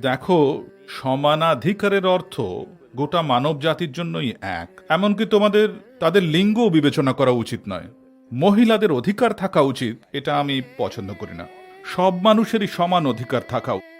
দেখো, সমানাধিকারের অর্থ গোটা মানব জাতির জন্যই এক এমনকি তোমাদের, তাদের লিঙ্গও বিবেচনা করা উচিত নয় মহিলাদের অধিকার থাকা উচিত, এটা আমি পছন্দ করি না সব মানুষেরই সমান অধিকার থাকা উচিত।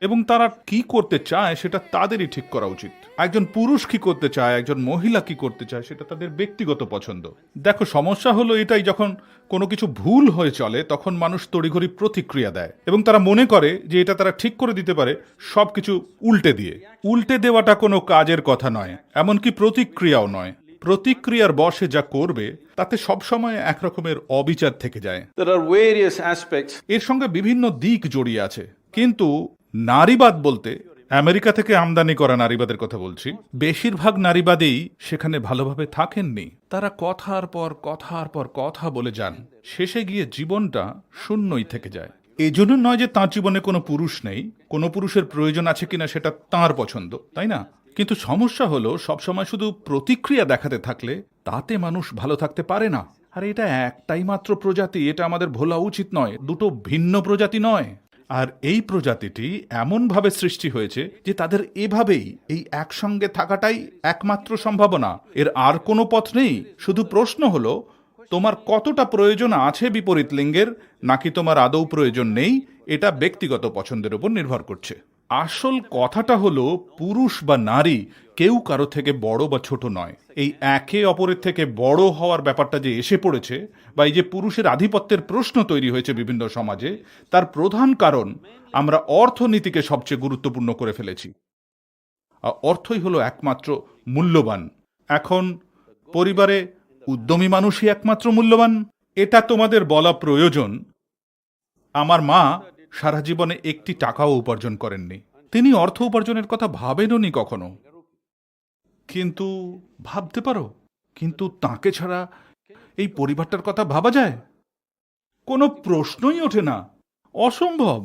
এবং তারা কি করতে চায় সেটা তাদেরই ঠিক করা উচিত। একজন পুরুষ কি করতে চায় একজন মহিলা কি করতে চায় সেটা তাদের ব্যক্তিগত পছন্দ। দেখো সমস্যা হলো এটাই যখন কোনো কিছু ভুল হয়ে চলে তখন মানুষ তড়িঘড়ি প্রতিক্রিয়া দেয় এবং তারা মনে করে যে এটা তারা ঠিক করে দিতে পারে সব কিছু উল্টে দিয়ে। উল্টে দেওয়াটা কোনো কাজের কথা নয় এমনকি প্রতিক্রিয়াও নয়। প্রতিক্রিয়ার বসে যা করবে তাতে সবসময় একরকমের অবিচার থেকে যায়। এর সঙ্গে বিভিন্ন দিক জড়িয়ে আছে কিন্তু নারীবাদ বলতে আমেরিকা থেকে আমদানি করা নারীবাদের কথা বলছি। বেশিরভাগ নারীবাদেই সেখানে ভালোভাবে থাকেননি। তারা কথার পর কথার পর কথা বলে যান। শেষে গিয়ে জীবনটা শূন্যই থেকে যায়। এই জন্য নয় যে তাঁর জীবনে কোনো পুরুষ নেই। কোনো পুরুষের প্রয়োজন আছে কিনা সেটা তাঁর পছন্দ, তাই না? কিন্তু সমস্যা হলো, সবসময় শুধু প্রতিক্রিয়া দেখাতে থাকলে তাতে মানুষ ভালো থাকতে পারে না। আর এটা একটাই মাত্র প্রজাতি, এটা আমাদের ভোলা উচিত নয়, দুটো ভিন্ন প্রজাতি নয়। আর এই প্রজাতিটি এমনভাবে সৃষ্টি হয়েছে যে তাদের এভাবেই এই একসঙ্গে থাকাটাই একমাত্র সম্ভাবনা। এর আর কোনো পথ নেই। শুধু প্রশ্ন হলো, তোমার কতটা প্রয়োজন আছে বিপরীত লিঙ্গের, নাকি তোমার আদৌ প্রয়োজন নেই? এটা ব্যক্তিগত পছন্দের উপর নির্ভর করছে। আসল কথাটা হলো, পুরুষ বা নারী কেউ কারও থেকে বড় বা ছোট নয়। এই একে অপরের থেকে বড় হওয়ার ব্যাপারটা যে এসে পড়েছে বা এই যে পুরুষের আধিপত্যের প্রশ্ন তৈরি হয়েছে বিভিন্ন সমাজে, তার প্রধান কারণ আমরা অর্থনীতিকে সবচেয়ে গুরুত্বপূর্ণ করে ফেলেছি। অর্থই হলো একমাত্র মূল্যবান। এখন পরিবারে উদ্যমী মানুষই একমাত্র মূল্যবান, এটা তোমাদের বলা প্রয়োজন। আমার মা সারা জীবনে একটি টাকাও উপার্জন করেননি। তিনি অর্থ উপার্জনের কথা ভাবেননি কখনো। কিন্তু ভাবতে পারো, কিন্তু তাকে ছাড়া এই পরিবারটার কথা ভাবা যায়? কোনো প্রশ্নই ওঠে না। অসম্ভব।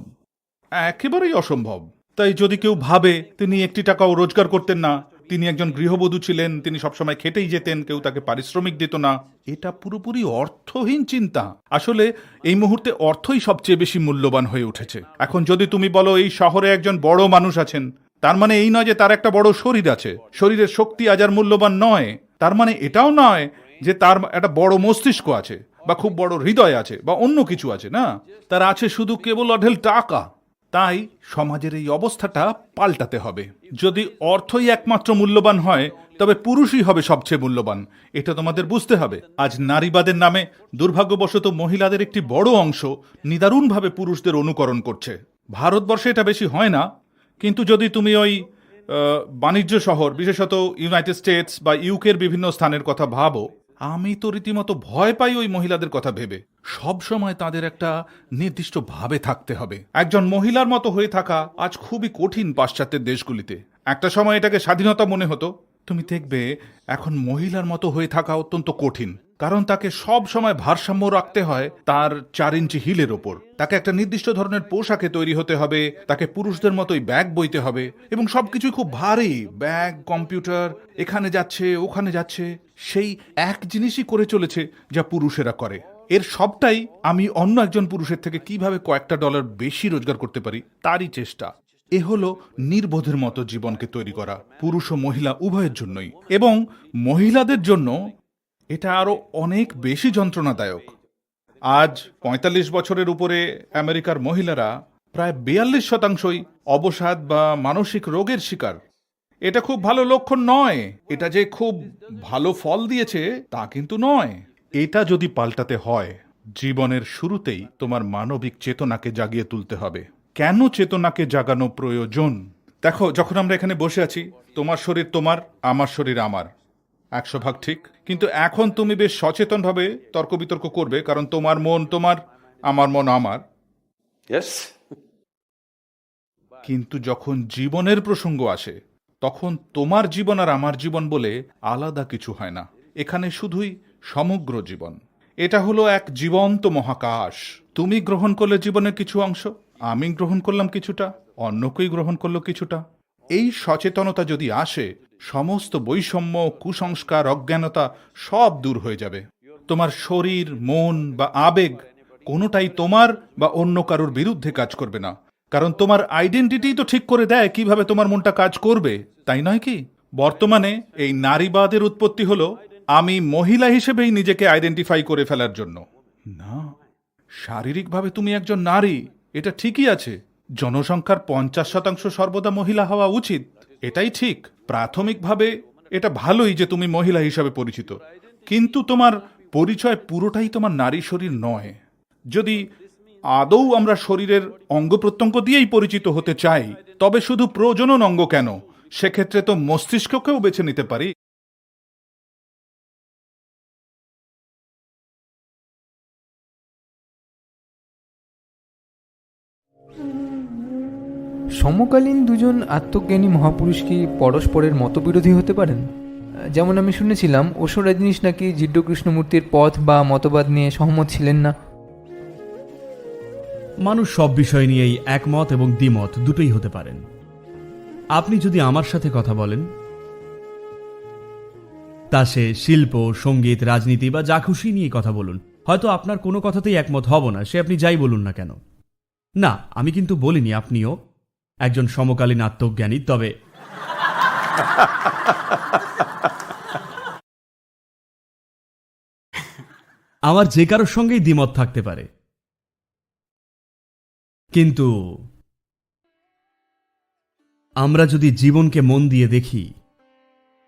একেবারেই অসম্ভব। তাই যদি কেউ ভাবে, তিনি একটি টাকাও রোজগার করতেন না, তিনি একজন গৃহবধূ ছিলেন, তিনি সবসময় খেটেই যেতেন, কেউ তাকে পারিশ্রমিক দিত না, এটা পুরোপুরি অর্থহীন চিন্তা। আসলে এই মুহূর্তে অর্থই সবচেয়ে বেশি মূল্যবান হয়ে উঠেছে। এখন যদি তুমি বলো, এই শহরে একজন বড় মানুষ আছেন তার মানে এই নয় যে তার একটা বড় শরীর আছে। শরীরের শক্তি আজ আর মূল্যবান নয়। তার মানে এটাও নয় যে তার একটা বড় মস্তিষ্ক আছে বা খুব বড় হৃদয় আছে বা অন্য কিছু আছে, না? তার আছে শুধু কেবল অঢেল টাকা। তাই সমাজের এই অবস্থাটা পাল্টাতে হবে। যদি অর্থই একমাত্র মূল্যবান হয়, তবে পুরুষই হবে সবচেয়ে মূল্যবান। এটা তোমাদের বুঝতে হবে। আজ নারীবাদের নামে দুর্ভাগ্যবশত মহিলাদের একটি বড় অংশ নিদারুণভাবে পুরুষদের অনুকরণ করছে। ভারতবর্ষে এটা বেশি হয় না। কিন্তু যদি তুমি ওই বাণিজ্য শহর, বিশেষত ইউনাইটেড স্টেটস বা ইউকের বিভিন্ন স্থানের কথা ভাবো, আমি তো রীতিমতো ভয় পাই ওই মহিলাদের কথা ভেবে। সব সময় তাদের একটা নির্দিষ্ট ভাবে থাকতে হবে। একজন মহিলার মতো হয়ে থাকা আজ খুবই কঠিন পাশ্চাত্যের দেশগুলিতে। একটা সময় এটাকে স্বাধীনতা মনে হতো। তুমি দেখবে এখন মহিলার মতো হয়ে থাকা অত্যন্ত কঠিন। কারণ তাকে সব সময় ভারসাম্য রাখতে হয় তার চার ইঞ্চি হিলের ওপর। তাকে একটা নির্দিষ্ট ধরনের পোশাকে তৈরি হতে হবে, তাকে পুরুষদের মতোই ব্যাগ বইতে হবে এবং সবকিছুই খুব ভারী। ব্যাগ, কম্পিউটার, এখানে যাচ্ছে, ওখানে যাচ্ছে, সেই এক জিনিসই করে চলেছে যা পুরুষেরা করে। এর সবটাই আমি অন্য একজন পুরুষের থেকে কীভাবে কয়েকটা ডলার বেশি রোজগার করতে পারি, তারই চেষ্টা। এ হলো নির্বোধের মতো জীবনকে তৈরি করা, পুরুষ ও মহিলা উভয়ের জন্যই। এবং মহিলাদের জন্য এটা আরও অনেক বেশি যন্ত্রণাদায়ক। আজ ৪৫ বছরের উপরে আমেরিকার মহিলারা প্রায় বিয়াল্লিশ শতাংশই অবসাদ বা মানসিক রোগের শিকার। এটা খুব ভালো লক্ষণ নয়। এটা যে খুব ভালো ফল দিয়েছে, তা কিন্তু নয়। এটা যদি পাল্টাতে হয়, জীবনের শুরুতেই তোমার মানবিক চেতনাকে জাগিয়ে তুলতে হবে। কেন চেতনাকে জাগানো প্রয়োজন? দেখো যখন আমরা এখানে বসে আছি তোমার শরীর তোমার আমার শরীর আমার। একশো ভাগ ঠিক? কিন্তু এখন তুমি বেশ সচেতনভাবে তর্ক বিতর্ক করবে কারণ তোমার মন তোমার আমার মন আমার? কিন্তু যখন জীবনের প্রসঙ্গ আসে তখন তোমার জীবন আর আমার জীবন বলে আলাদা কিছু হয় না। এখানে শুধুই সমগ্র জীবন। এটা হলো এক জীবন্ত মহাকাশ। তুমি গ্রহণ করলে জীবনের কিছু অংশ। আমি গ্রহণ করলাম কিছুটা অন্য কেউ গ্রহণ করল কিছুটা। এই সচেতনতা যদি আসে, সমস্ত বৈষম্য, কুসংস্কার, অজ্ঞানতা সব দূর হয়ে যাবে। তোমার শরীর, মন বা আবেগ কোনোটাই তোমার বা অন্য কারোর বিরুদ্ধে কাজ করবে না। কারণ তোমার আইডেন্টিটি তো ঠিক করে দেয় কীভাবে তোমার মনটা কাজ করবে, তাই নয় কি? বর্তমানে এই নারীবাদের উৎপত্তি হলো আমি মহিলা হিসেবেই নিজেকে আইডেন্টিফাই করে ফেলার জন্য। না, শারীরিকভাবে তুমি একজন নারী এটা ঠিকই আছে। জনসংখ্যার পঞ্চাশ শতাংশ সর্বদা মহিলা হওয়া উচিত। এটাই ঠিক। প্রাথমিকভাবে এটা ভালোই যে তুমি মহিলা হিসাবে পরিচিত। কিন্তু তোমার পরিচয় পুরোটাই তোমার নারী শরীর নয়। যদি আদৌ আমরা শরীরের অঙ্গ প্রত্যঙ্গ দিয়েই পরিচিত হতে চাই, তবে শুধু প্রজনন অঙ্গ কেন? সেক্ষেত্রে তো মস্তিষ্ককেও বেছে নিতে পারি। সমকালীন দুজন আত্মজ্ঞানী মহাপুরুষ কি পরস্পরের মতবিরোধী হতে পারেন? যেমন আমি শুনেছিলাম ওশো রজনীশ নাকি জিড্ড কৃষ্ণমূর্তির পথ বা মতবাদ নিয়ে সহমত ছিলেন না। মানুষ সব বিষয় নিয়েই একমত এবং দ্বিমত দুটোই হতে পারেন। আপনি যদি আমার সাথে কথা বলেন, তা সে শিল্প, সংগীত, রাজনীতি বা যা খুশি নিয়ে কথা বলুন। হয়তো আপনার কোনো কথাতেই একমত হব না, সে আপনি যাই বলুন না কেন? না, আমি কিন্তু বলিনি, আপনিও একজন সমকালীন আত্মজ্ঞানী তবে আমার যে কারোর সঙ্গেই দ্বিমত থাকতে পারে। কিন্তু আমরা যদি জীবনকে মন দিয়ে দেখি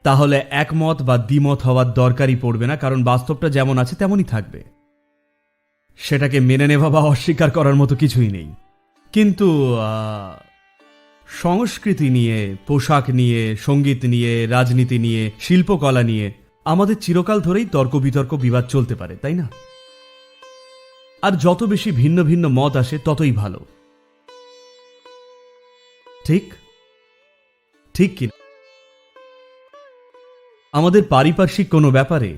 তাহলে একমত বা দ্বিমত হওয়ার দরকারই পড়বে না কারণ বাস্তবটা যেমন আছে তেমনই থাকবে। সেটাকে মেনে নেওয়া বা অস্বীকার করার মতো কিছুই নেই। কিন্তু আহ, সংস্কৃতি নিয়ে, পোশাক নিয়ে, সংগীত নিয়ে, রাজনীতি নিয়ে, শিল্পকলা নিয়ে আমাদের চিরকাল ধরেই তর্ক বিতর্ক বিবাদ চলতে পারে, তাই না? আর যত বেশি ভিন্ন ভিন্ন মত আসে, ততই ভালো। ঠিক? ঠিক কি আমাদের পারিপার্শ্বিক কোনো ব্যাপারে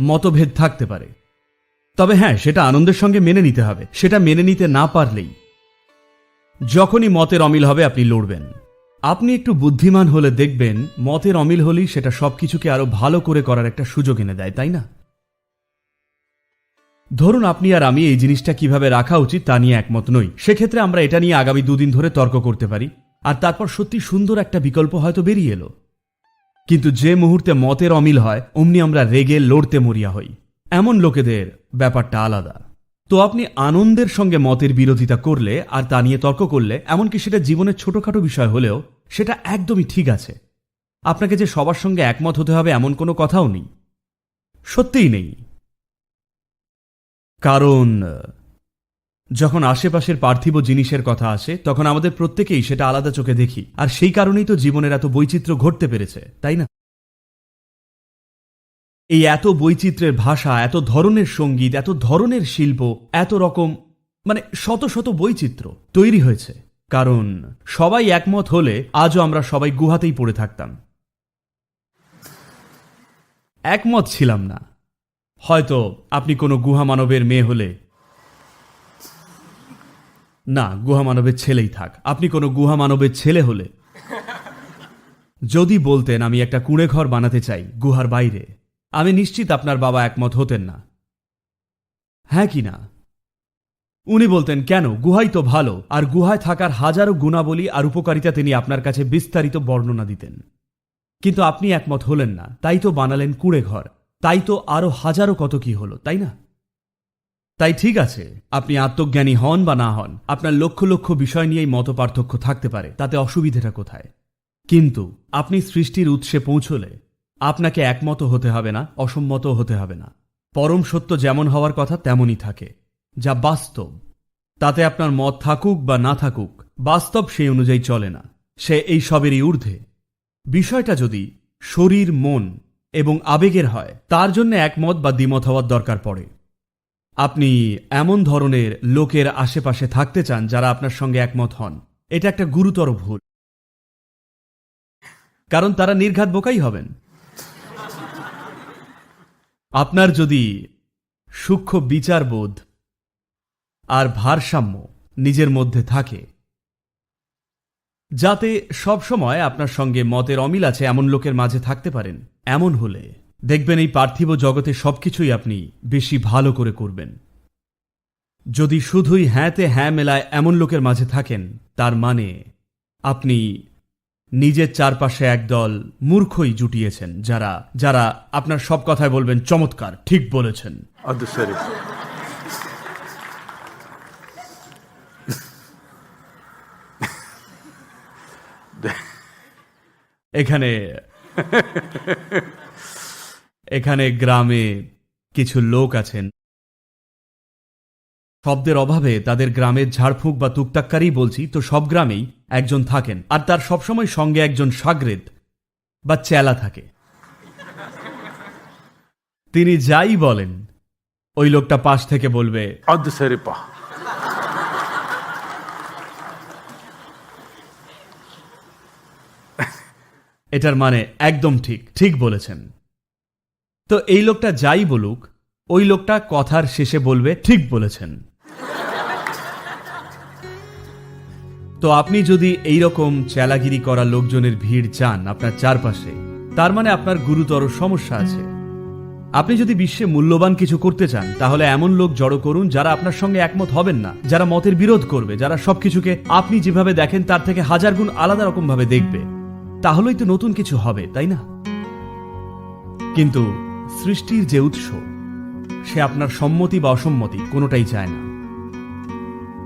মতভেদ থাকতে পারে। তবে হ্যাঁ সেটা আনন্দের সঙ্গে মেনে নিতে হবে। সেটা মেনে নিতে না পারলেই যখনই মতের অমিল হবে আপনি লড়বেন। আপনি একটু বুদ্ধিমান হলে দেখবেন, মতের অমিল হলেই সেটা সবকিছুকে আরও ভালো করে করার একটা সুযোগ এনে দেয়, তাই না? ধরুন আপনি আর আমি এই জিনিসটা কীভাবে রাখা উচিত তা নিয়ে একমত নই। সেক্ষেত্রে আমরা এটা নিয়ে আগামী দুদিন ধরে তর্ক করতে পারি, আর তারপর সত্যি সুন্দর একটা বিকল্প হয়তো বেরিয়ে এলো। কিন্তু যে মুহূর্তে মতের অমিল হয়, অমনি আমরা রেগে লড়তে মরিয়া হই। এমন লোকেদের ব্যাপারটা আলাদা। তো আপনি আনন্দের সঙ্গে মতের বিরোধিতা করলে আর তা নিয়ে তর্ক করলে, এমনকি সেটা জীবনের ছোটখাটো বিষয় হলেও সেটা একদমই ঠিক আছে। আপনাকে যে সবার সঙ্গে একমত হতে হবে এমন কোনো কথাও নেই। সত্যিই নেই। কারণ, যখন আশেপাশের পার্থিব জিনিসের কথা আসে, তখন আমাদের প্রত্যেকেই সেটা আলাদা চোখে দেখি। আর সেই কারণেই তো জীবনের এত বৈচিত্র্য ঘটতে পেরেছে, তাই না? এই এত বৈচিত্র্যের ভাষা, এত ধরনের সংগীত, এত ধরনের শিল্প, এত রকম মানে শত শত বৈচিত্র্য তৈরি হয়েছে। কারণ সবাই একমত হলে আজও আমরা সবাই গুহাতেই পড়ে থাকতাম। একমত ছিলাম না। হয়তো আপনি কোনো গুহা মানবের মেয়ে হলে না, গুহা মানবের ছেলেই থাক। আপনি কোনো গুহা মানবের ছেলে হলে যদি বলতেন, আমি একটা কুঁড়ে ঘর বানাতে চাই গুহার বাইরে। আমি নিশ্চিত আপনার বাবা একমত হতেন না। হ্যাঁ কি না? উনি বলতেন, কেন? গুহাই তো ভালো, আর গুহায় থাকার হাজারো গুণাবলী আর উপকারিতা তিনি আপনার কাছে বিস্তারিত বর্ণনা দিতেন। কিন্তু আপনি একমত হলেন না, তাই তো বানালেন কুঁড়ে ঘর, তাই তো আরও হাজারো কত কি হলো, তাই না? তাই ঠিক আছে, আপনি আত্মজ্ঞানী হন বা না হন, আপনার লক্ষ লক্ষ বিষয় নিয়েই মত পার্থক্য থাকতে পারে, তাতে অসুবিধেটা কোথায়? কিন্তু আপনি সৃষ্টির উৎসে পৌঁছলে আপনাকে একমত হতে হবে না, অসম্মত হতে হবে না। পরম সত্য যেমন হওয়ার কথা তেমনই থাকে। যা বাস্তব, তাতে আপনার মত থাকুক বা না থাকুক, বাস্তব সেই অনুযায়ী চলে না। সে এই সবেরই ঊর্ধ্বে। বিষয়টা যদি শরীর, মন এবং আবেগের হয়, তার জন্য একমত বা দ্বিমত হওয়ার দরকার পড়ে। আপনি এমন ধরনের লোকের আশেপাশে থাকতে চান যারা আপনার সঙ্গে একমত হন। এটা একটা গুরুতর ভুল। কারণ তারা নির্ঘাত বোকাই হবেন। আপনার যদি সূক্ষ্ম বিচারবোধ আর ভারসাম্য নিজের মধ্যে থাকে, যাতে সব সময় আপনার সঙ্গে মতের অমিল আছে, এমন লোকের মাঝে থাকতে পারেন। এমন হলে দেখবেন এই পার্থিব জগতে সবকিছুই আপনি বেশি ভালো করে করবেন। যদি শুধুই হ্যাঁতে হ্যাঁ মেলায় এমন লোকের মাঝে থাকেন, তার মানে আপনি নিজের চারপাশে একদল মূর্খই জুটিয়েছেন যারা যারা আপনার সব কথায় বলবেন চমৎকার ঠিক বলেছেন। এখানে এখানে গ্রামে কিছু লোক আছেন। শব্দের অভাবে তাদের গ্রামের ঝাড়ফুঁক বা তুকতাক্কারই বলছি তো সব গ্রামেই একজন থাকেন আর তার সবসময় সঙ্গে একজন সাগরেদ বা চেলা থাকে। তিনি যাই বলেন ওই লোকটা পাশ থেকে বলবে এটার মানে একদম ঠিক ঠিক বলেছেন। তো এই লোকটা যাই বলুক ওই লোকটা কথার শেষে বলবে ঠিক বলেছেন। তো আপনি যদি এই রকম চেলাগিরি করা লোকজনের ভিড় চান আপনার চারপাশে, তার মানে আপনার গুরুতর সমস্যা আছে। আপনি যদি বিশ্বে মূল্যবান কিছু করতে চান, তাহলে এমন লোক জড়ো করুন যারা আপনার সঙ্গে একমত হবেন না, যারা মতের বিরোধ করবে, যারা সবকিছুকে আপনি যেভাবে দেখেন তার থেকে হাজার গুণ আলাদা রকম ভাবে দেখবে। তাহলেই তো নতুন কিছু হবে, তাই না? কিন্তু সৃষ্টির যে উৎস, সে আপনার সম্মতি বা অসম্মতি কোনোটাই চায় না।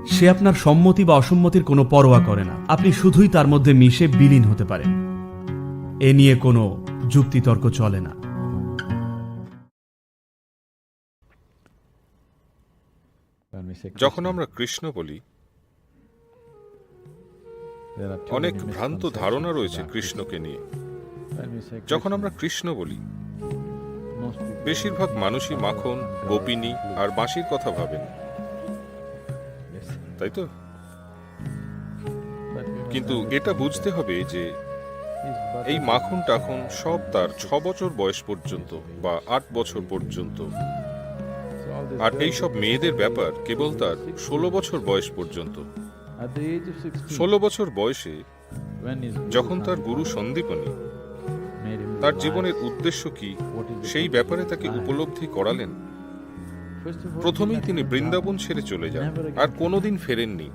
সে আপনার সম্মতি বা অসম্মতির কোনো পরোয়া করে না। আপনি শুধুই তার মধ্যে মিশে বিলীন হতে পারেন। এ নিয়ে কোনো যুক্তিতর্ক চলে না। যখন আমরা কৃষ্ণ বলি, অনেক ভ্রান্ত ধারণা রয়েছে কৃষ্ণকে নিয়ে। যখন আমরা কৃষ্ণ বলি, বেশিরভাগ মানুষই মাখন, গোপিনী আর বাঁশির কথা ভাবেন। তাই তো? কিন্তু এটা বুঝতে হবে যে এই মাখন টাখন সব তার ছ বছর বয়স পর্যন্ত বা আট বছর পর্যন্ত। আর এই সব মেয়েদের ব্যাপার কেবল তার ষোলো বছর বয়স পর্যন্ত। ষোলো বছর বয়সে যখন তার গুরু সন্দীপনী, তার জীবনের উদ্দেশ্য কি সেই ব্যাপারে তাকে উপলব্ধি করালেন? প্রথমেই তিনি বৃন্দাবন ছেড়ে চলে যান, আর কোনোদিন ফেরেননি।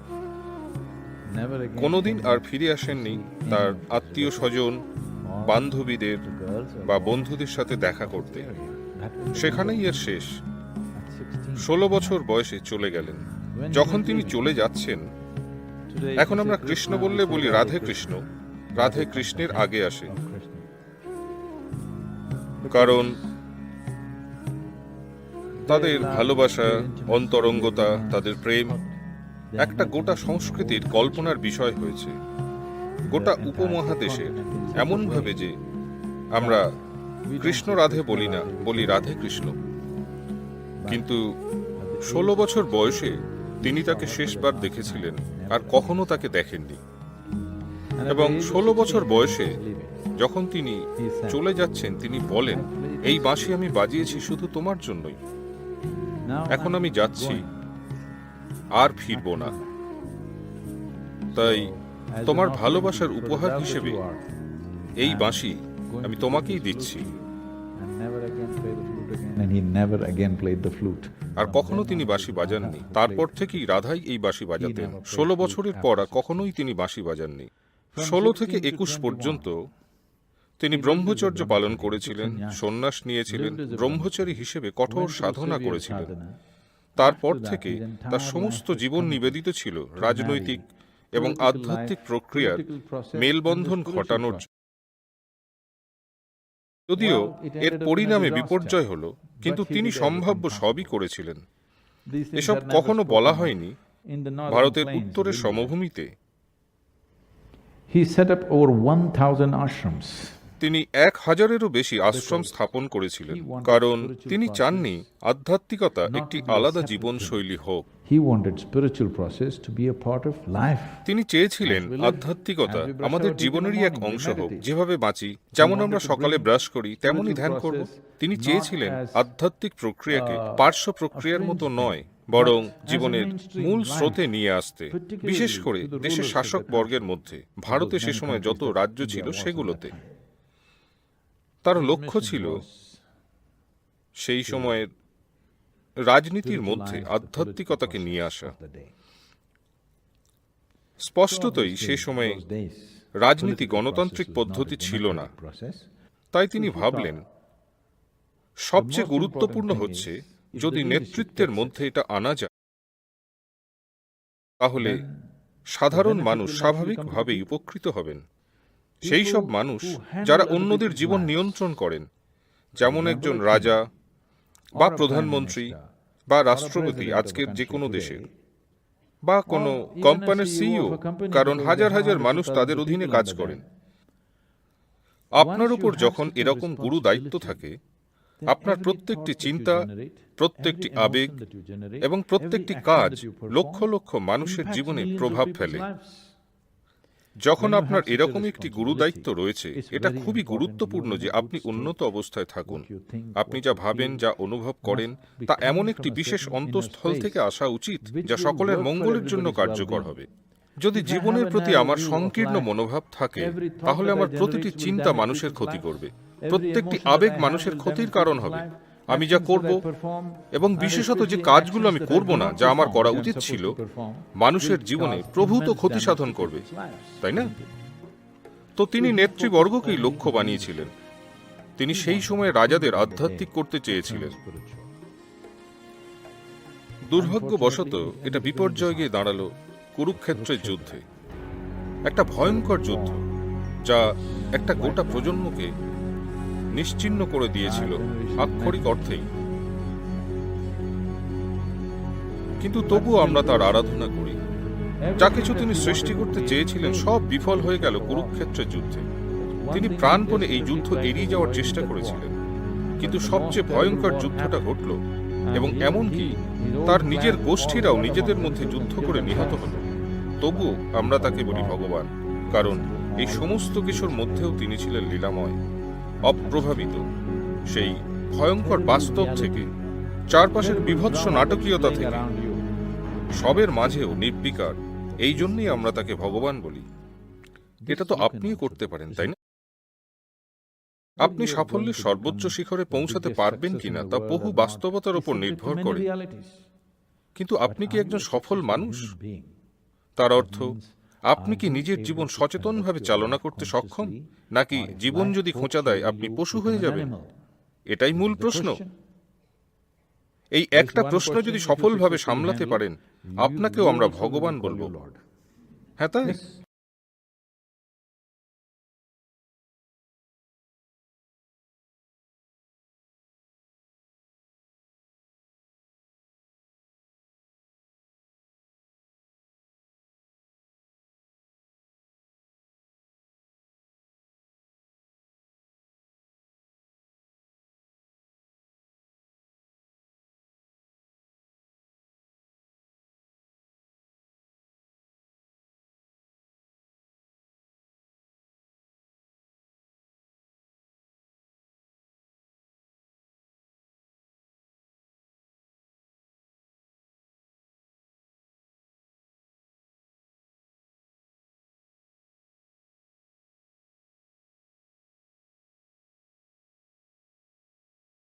কোনোদিন আর ফিরে আসেননি তার আত্মীয় স্বজন, বান্ধবীদের বা বন্ধুদের সাথে দেখা করতে। সেখানেই এর শেষ। ষোলো বছর বয়সে চলে গেলেন। যখন তিনি চলে যাচ্ছেন, এখন আমরা কৃষ্ণ বললে বলি রাধে কৃষ্ণ, রাধে কৃষ্ণের আগে আসে। কারণ তাদের ভালোবাসা, অন্তরঙ্গতা, তাদের প্রেম, একটা গোটা সংস্কৃতির কল্পনার বিষয় হয়েছে। গোটা উপমহাদেশের এমনভাবে যে আমরা কৃষ্ণ রাধে বলি না, বলি রাধে কৃষ্ণ। কিন্তু ষোলো বছর বয়সে তিনি তাকে শেষবার দেখেছিলেন আর কখনো তাকে দেখেননি। এবং ষোলো বছর বয়সে যখন তিনি চলে যাচ্ছেন, তিনি বলেন, এই বাঁশি আমি বাজিয়েছি শুধু তোমার জন্যই। এখন আমি যাচ্ছি। আর ফিরব না। তাই তোমার ভালোবাসার উপহার হিসেবে এই বাঁশি আমি তোমাকেই দিচ্ছি. আর কখনো তিনি বাঁশি বাজাননি। তারপর থেকেই রাধাই এই বাঁশি বাজাতেন। ষোলো বছরের পর আর কখনোই তিনি বাঁশি বাজাননি। ষোলো থেকে একুশ পর্যন্ত তিনি ব্রহ্মচর্য পালন করেছিলেন সন্ন্যাস নিয়েছিলেন ব্রহ্মচারী হিসেবে কঠোর সাধনা করেছিলেন। তারপর থেকে তার সমস্ত জীবন নিবেদিত ছিল রাজনৈতিক এবং আধ্যাত্মিক প্রক্রিয়ার মেলবন্ধন ঘটানোর যদিও এর পরিণামে বিপর্যয় হল কিন্তু তিনি সম্ভাব্য সবই করেছিলেন। এসব কখনো বলা হয়নি। ভারতের উত্তরের সমভূমিতে He set up over 1,000 ashrams. তিনি এক হাজারেরও বেশি আশ্রম স্থাপন করেছিলেন। কারণ তিনি চাননি আধ্যাত্মিকতা একটি আলাদা জীবনশৈলী হোক. তিনি চেয়েছিলেন আধ্যাত্মিকতা আমাদের জীবনেরই এক অংশ হোক। যেভাবে বাঁচি যেমন আমরা সকালে ব্রাশ করি তেমনই ধ্যান করব। তিনি চেয়েছিলেন আধ্যাত্মিক প্রক্রিয়াকে পার্শ্ব প্রক্রিয়ার মতো নয় বরং জীবনের মূল স্রোতে নিয়ে আসতে। বিশেষ করে দেশের শাসক বর্গের মধ্যে। ভারতে সে সময় যত রাজ্য ছিল সেগুলোতে তার লক্ষ্য ছিল সেই সময়ের রাজনীতির মধ্যে আধ্যাত্মিকতাকে নিয়ে আসা। স্পষ্টতই সে সময়ে রাজনীতি গণতান্ত্রিক পদ্ধতি ছিল না। তাই তিনি ভাবলেন সবচেয়ে গুরুত্বপূর্ণ হচ্ছে যদি নেতৃত্বের মধ্যে এটা আনা যায় তাহলে সাধারণ মানুষ স্বাভাবিকভাবেই উপকৃত হবেন। সেই সব মানুষ যারা অন্যদের জীবন নিয়ন্ত্রণ করেন যেমন একজন রাজা বা প্রধানমন্ত্রী বা রাষ্ট্রপতি আজকের যে কোনো দেশের বা কোনো কোম্পানির সিইও কারণ হাজার হাজার মানুষ তাদের অধীনে কাজ করেন। আপনার উপর যখন এরকম গুরু দায়িত্ব থাকে আপনার প্রত্যেকটি চিন্তা প্রত্যেকটি আবেগ এবং প্রত্যেকটি কাজ লক্ষ লক্ষ মানুষের জীবনে প্রভাব ফেলে। যখন আপনার এরকম একটি গুরু দায়িত্ব রয়েছে এটা খুবই গুরুত্বপূর্ণ যে আপনি উন্নত অবস্থায় থাকুন। আপনি যা ভাবেন যা অনুভব করেন তা এমন একটি বিশেষ অন্তঃস্থল থেকে আসা উচিত যা সকলের মঙ্গলের জন্য কার্যকর হবে। যদি জীবনের প্রতি আমার সংকীর্ণ মনোভাব থাকে তাহলে আমার প্রতিটি চিন্তা মানুষের ক্ষতি করবে। প্রত্যেকটি আবেগ মানুষের ক্ষতির কারণ হবে। আমি যা করব এবং বিশেষত যে কাজগুলো আমি করব না, যা আমার করা উচিত ছিল, মানুষের জীবনে প্রভূত ক্ষতি সাধন করবে। তাই না? তো তিনি নেতৃবর্গকেই লক্ষ্য বানিয়েছিলেন। তিনি সেই সময় রাজাদের আধ্যাত্মিক করতে চেয়েছিলেন। দুর্ভাগ্যবশত এটা বিপর্যয় গিয়ে দাঁড়াল কুরুক্ষেত্রের যুদ্ধে। একটা ভয়ঙ্কর যুদ্ধ, যা একটা গোটা প্রজন্মকে নিশ্চিহ্ন করে দিয়েছিল আক্ষরিক অর্থেই। কিন্তু তবুও আমরা তার আরাধনা করি। যা কিছু তিনি সৃষ্টি করতে চেয়েছিলেন সব বিফল হয়ে গেল কুরুক্ষেত্রের যুদ্ধে। তিনি প্রাণপণে এই যুদ্ধ এড়িয়ে যাওয়ার চেষ্টা করেছিলেন। কিন্তু সবচেয়ে ভয়ঙ্কর যুদ্ধটা ঘটল এবং এমনকি তার নিজের গোষ্ঠীরাও নিজেদের মধ্যে যুদ্ধ করে নিহত হল। তবুও আমরা তাকে বলি ভগবান, কারণ এই সমস্ত কিছুর মধ্যেও তিনি ছিলেন লীলাময়। অপ্রভাবিত। সেই ভয়ঙ্কর বাস্তব থেকে, চারপাশের বিভৎস নাটকীয়তা থেকে, সবের মাঝেও নির্বিকার। এই জন্যই আমরা তাকে ভগবান বলি। এটা তো আপনিও করতে পারেন, তাই না? আপনি সাফল্যের সর্বোচ্চ শিখরে পৌঁছাতে পারবেন কিনা তা বহু বাস্তবতার উপর নির্ভর করে। কিন্তু আপনি কি একজন সফল মানুষ? তার অর্থ আপনি কি নিজের জীবন সচেতনভাবে চালনা করতে সক্ষম? নাকি জীবন যদি খোঁচা দেয় আপনি পশু হয়ে যাবেন? এটাই মূল প্রশ্ন। এই একটা প্রশ্ন যদি সফলভাবে সামলাতে পারেন আপনাকেও আমরা ভগবান বলব। হ্যাঁ তাই?